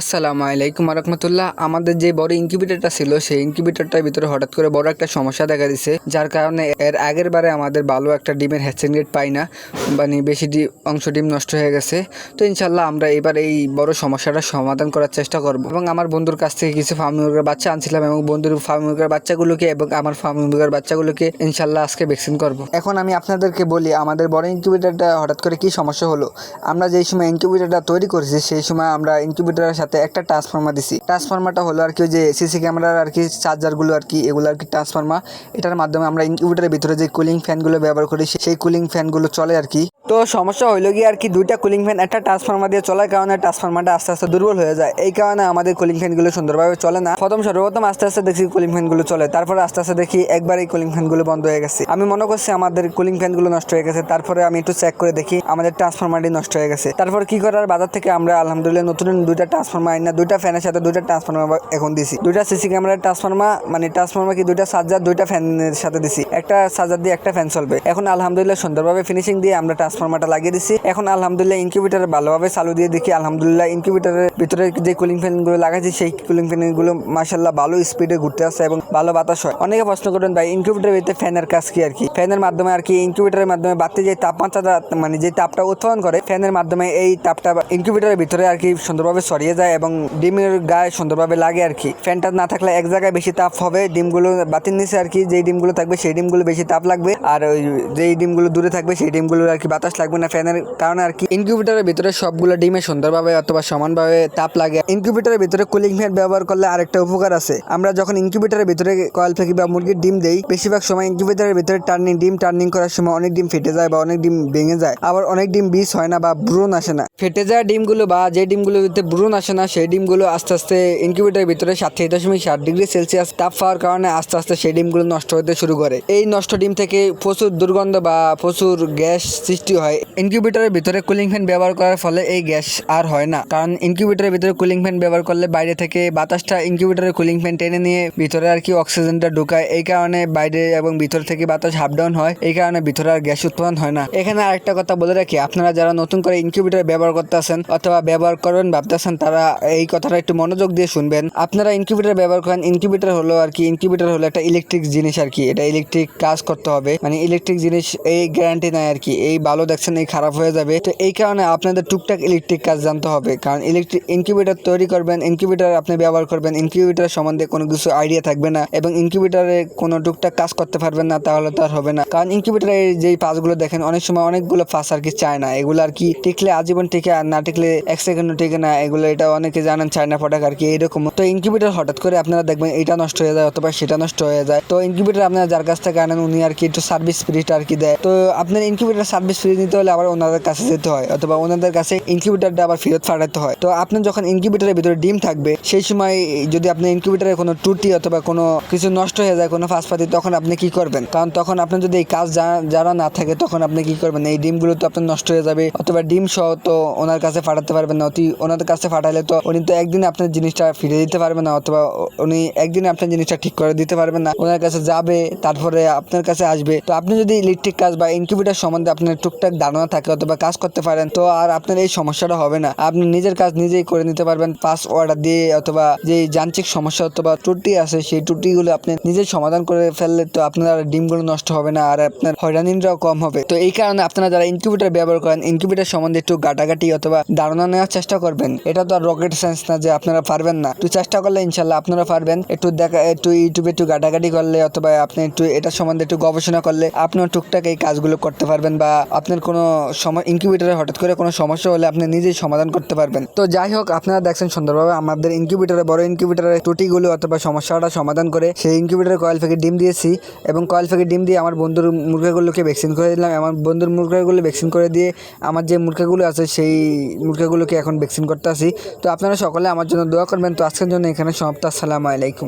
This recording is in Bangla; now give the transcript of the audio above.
আসসালামু আলাইকুম রহমতুল্লাহ আমাদের যে বড় ইনকিউবেটরটা ছিল, সেই ইনকিউবেটরটার ভিতরে হঠাৎ করে বড় একটা সমস্যা দেখা দিছে, যার কারণে এর আগের বারে আমাদের ভালো একটা ডিমের হ্যাচিং রেট পাই না মানে বেশি অংশ ডিম নষ্ট হয়ে গেছে। তো ইনশাল্লাহ আমরা এবার এই বড় সমস্যাটার সমাধান করার চেষ্টা করব। এবং আমার বন্ধুর কাছ থেকে কিছু ফার্ম মুরগের বাচ্চা আনছিলাম এবং বন্ধুর ফার্ম মুরগের বাচ্চাগুলোকে এবং আমার ফার্ম মুরগের বাচ্চাগুলোকে ইনশাল্লাহ আজকে ভ্যাকসিন করব। এখন আমি আপনাদেরকে বলি, আমাদের বড় ইনকিউবেটরটা হঠাৎ করে কি সমস্যা হলো? আমরা যেই সময় ইনকিউবেটরটা তৈরি করেছি, সেই সময় আমরা ইনকিউবেটরের সাথে একটা ট্রান্সফর্মার দিছি। ট্রান্সফর্মারটা হলো আর কি যে সিসি ক্যামেরার আর কি চার্জারগুলো আর কি, এগুলো আর কি ট্রান্সফর্মার এটার মাধ্যমে আমরা ইনকিউবেটরের ভিতরে যে কুলিং ফ্যানগুলো ব্যবহার করি সেই কুলিং ফ্যানগুলো চলে আর কি। তো সমস্যা হইল গিয়ে আর কি দুইটা কুলিং ফ্যান একটা ট্রান্সফর্মার দিয়ে চলার কারণে ট্রান্সফর্মারটা আস্তে আস্তে দুর্বল হয়ে যায়। এই কারণে আমাদের কুলিং ফ্যানগুলো সুন্দরভাবে চলে না। প্রথম সর্বপ্রথম আস্তে আস্তে দেখি কুলিং ফ্যানগুলো চলে, তারপরে আস্তে আস্তে দেখি একবার এই কুলিং ফ্যানগুলো বন্ধ হয়ে গেছে। আমি মনে করছি আমাদের কুলিং ফ্যানগুলো নষ্ট হয়ে গেছে, তারপরে আমি একটু চেক করে দেখি আমাদের ট্রান্সফর্মারটি নষ্ট হয়ে গেছে। তারপর কি করার? বাজার থেকে আমরা আলহামদুলিল্লাহ নতুন দুইটা ট্রান্সফরমার আইনা দুইটা ফ্যানের সাথে দুইটা ট্রান্সফর্মার এখন দিছি। দুইটা সিসি ক্যামেরার ট্রান্সফরমার মানে ট্রান্সফর্মার কি দুইটা চার্জার দুইটা ফ্যানের সাথে দিছি। একটা চার্জার দিয়ে একটা ফ্যান চলবে। এখন আলহামদুলিল্লাহ সুন্দরভাবে ফিনিশিং দিয়ে আমরা ট্রান্সফরমারটা লাগিয়ে দিছি। এখন আলহামদুলিল্লাহ ইনকিউবেটার ভালোভাবে চালু দিয়ে দেখি, আলহামদুলিল্লাহ ইনকিউবেটারের ভিতরে যে কুলিং ফ্যানগুলো লাগাইছি, সেই কুলিং ফ্যানগুলো মাসাল্লাহ ভালো স্পিডে ঘুরতে আসে এবং ভালো বাতাস হয়। অনেকে প্রশ্ন করেন, ভাই ইনকিউবেটারের ভিতরে ফ্যানের কাজ কি আর কি? ফ্যানের মাধ্যমে আর কি ইনকিউবেটারের মাধ্যমে বাড়তি যে তাপমাত্রাটা মানে যে তাপটা উৎপাদন করে ফ্যানের মাধ্যমে এই তাপটা ইনকিউবেটারের ভিতরে আর কি সুন্দরভাবে সরিয়ে যায়। এবং ডিমের গায়ে সুন্দরভাবে লাগে আর কি। ফ্যানটা না থাকলে এক জায়গায় বেশি তাপ হবে, ডিমগুলো বাতির নিচে আর কি, যেই ডিমগুলো থাকবে সেই ডিমগুলো বেশি তাপ লাগবে। আর ওই যেই ডিমগুলো দূরে থাকবে সেই ডিমগুলো আর কি বাতাস লাগবে না ফ্যানের কারণে আর কি। ইনকিউবেটারের ভিতরে সবগুলো ডিমে সুন্দরভাবে অথবা সমানভাবে তাপ লাগে। ইনকিউবেটারের ভিতরে কুলিং ফ্যান ব্যবহার করলে আরেকটা উপকার আছে। আমরা যখন ইনকিউবেটারের ভিতরে কয়েল ফেঁকি বা মুরগির ডিম দেই, বেশিরভাগ সময় ইনকিউবেটারের ভিতরে টার্নিং ডিম, টার্নিং করার সময় অনেক ডিম ফেটে যায় বা অনেক ডিম ভেঙে যায়। আবার অনেক ডিম বিষ হয় না বা ব্রুন আসে না। ফেটে যায় ডিমগুলো বা যে ডিমগুলোতে ব্রুন আসে না সেই ডিমগুলো আস্তে আস্তে ইনকিউবেটারের ভিতরে সাতষট্টি দশমিক সাত ডিগ্রি সেলসিয়াস তাপ পাওয়ার কারণে আস্তে আস্তে সেই ডিমগুলো নষ্ট হতে শুরু করে। এই নষ্ট ডিম থেকে প্রচুর দুর্গন্ধ বা প্রচুর গ্যাস সৃষ্টি হয়। ইনকিউবেটারের ভিতরে কুলিং ফ্যান ব্যবহার করার ফলে এই গ্যাস আর হয় না। কারণ ইনকিউবেটারের ভিতরে কুলিং ফ্যান ব্যবহার করলে বাইরে থেকে বাতাসটা ইনকিউবেটারের কুলিং ফ্যান টেনে নিয়ে ভিতরে আর কি অক্সিজেনটা ঢুকায়। এই কারণে বাইরে এবং ভিতর থেকে বাতাস হাফ ডাউন হয়। এই কারণে ভিতরে আর গ্যাস উৎপাদন হয় না। এখানে আরেকটা কথা বলে রাখি। আপনারা যারা নতুন করে ইনকিউবেটার ব্যবহার করতেছেন অথবা ব্যবহার করবেন ভাবতেছেন তারা এই কথাটা একটু মনোযোগ দিয়ে শুনবেন। আপনারা ইনকিউবেটার ব্যবহার করেন ইনকিউবেটার হলো আর কি ইনকিউবেটার হলো একটা ইলেকট্রিক জিনিস আর কি, এটা ইলেকট্রিক কাজ করতে হবে। মানে ইলেকট্রিক জিনিস এই গ্যারান্টি নাই আর কি, এই ভালো দেখছেন, এই খারাপ হয়ে যাবে। তো এই কারণে আপনাদের টুকটাক ইলেকট্রিক কাজ জানতে হবে, কারণ ইলেকট্রিক ইনকিউবেটার তৈরি করবেন ইনকিউবেটার আপনি ব্যবহার করবেন ইনকিউবেটার সম্বন্ধে কোনো কিছু আইডিয়া থাকবে না এবং ইনকিউবেটারে কোনো টুকটাক কাজ করতে পারবেন না, তাহলে তো আর হবে না। কারণ ইনকিউবেটারে যেই পাসগুলো দেখেন, অনেক সময় অনেকগুলো পাস আর কি চায় না, এগুলো আর কি টিকলে আজীবন টিকে আর না টিকলে এক সেকেন্ডও টিকে না, এগুলো এটা অনেকে জানেন চায়না প্রোডাক্ট আর কি এরকম তো ইনকিউবেটার হঠাৎ করে আপনারা দেখবেন এটা নষ্ট হয়ে যায় অথবা সেটা নষ্ট হয়ে যায়। তো ইনকিউবেটার আপনারা যার কাছ থেকে আনেন, উনি আর কি একটু সার্ভিস ফ্রিটা আর কি দেয়। তো আপনার ইনকিউবেটার সার্ভিস ফ্রি নিতে হলে আবার ওনাদের কাছে যেতে হয়, অথবা ওনাদের কাছে ইনকিউবেটারটা আবার ফেরত পাঠাতে হয়। তো আপনার যখন ইনকিউবেটারের ভিতরে ডিম থাকবে, সেই সময় যদি আপনার ইনকিউবেটারে কোনো ত্রুটি অথবা কোনো কিছু নষ্ট হয়ে যায়, কোনো ফাঁসপাতি তখন আপনি কি করবেন? কারণ তখন আপনার যদি এই কাজ যারা না থাকে, তখন আপনি কি করবেন? এই ডিমগুলো তো আপনার নষ্ট হয়ে যাবে, অথবা ডিম সহ তো ওনার কাছে ফাটাতে পারবেন না, অতি ওনাদের কাছে পাঠালে তো উনি তো একদিনে আপনার জিনিসটা ফিরে দিতে পারবেন না, অথবা উনি একদিনে আপনার জিনিসটা ঠিক করে দিতে পারবেন না। ওনার কাছে যাবে, তারপরে আপনার কাছে আসবে। তো আপনি যদি ইলেকট্রিক কাজ বা ইনকিউবেটার সম্বন্ধে আপনার টুকটাক ধারণা থাকে অথবা কাজ করতে পারেন, তো আর আপনার এই সমস্যাটা হবে না। আপনি নিজের কাজ নিজেই করে নিতে পারবেন, পাস অর্ডার দিয়ে অথবা যে যান্ত্রিক সমস্যা অথবা ত্রুটি আছে, সেই ত্রুটিগুলো আপনি নিজেই সমাধান করে ফেললে তো আপনার ডিমগুলো নষ্ট হবে না, আর আপনার হয়রানিটাও কম হবে। তো এই কারণে আপনারা যারা ইনকিউবেটার ব্যবহার করেন ইনকিউবেটার সম্বন্ধে একটু গাটাগাটি অথবা ধারণা নেওয়ার চেষ্টা করবেন, এটা তো আর রকেট সায়েন্স না যে আপনারা পারবেন না। একটু চেষ্টা করলে ইনশাল্লাহ আপনারা পারবেন। একটু দেখা, একটু ইউটিউবে একটু গাটাগাটি করলে অথবা আপনি একটু এটা সম্বন্ধে একটু গবেষণা করলে আপনিও টুকটাক এই কাজগুলো করতে পারবেন বা আপনার কোনো সময় ইনকিউবেটারে হঠাৎ করে কোনো সমস্যা হলে আপনি নিজেই সমাধান করতে পারবেন। তো যাই হোক, আপনারা দেখছেন সুন্দরভাবে আমাদের ইনকিউবেটারে বড় ইনকিউবেটারের ত্রুটিগুলো অথবা সমস্যাটা সমাধান করে সেই ইনকিউবেটারের কয়েল থেকে ডিম দিয়েছি এবং কয়েল থেকে ডিম দিয়ে আমার বন্ধুর মুরগাগুলোকে ভ্যাকসিন করে দিলাম। আমার বন্ধুর মুরগাগুলো ভ্যাকসিন করে দিয়ে আমার যে মুরগাগুলো আছে সেই মুরগাগুলোকে এখন ভ্যাকসিন করতে আসি তো আপনারা সকলে আমার জন্য দোয়া করবেন। তো আজকের জন্য এখানে সমাপ্ত। আসসালামু আলাইকুম।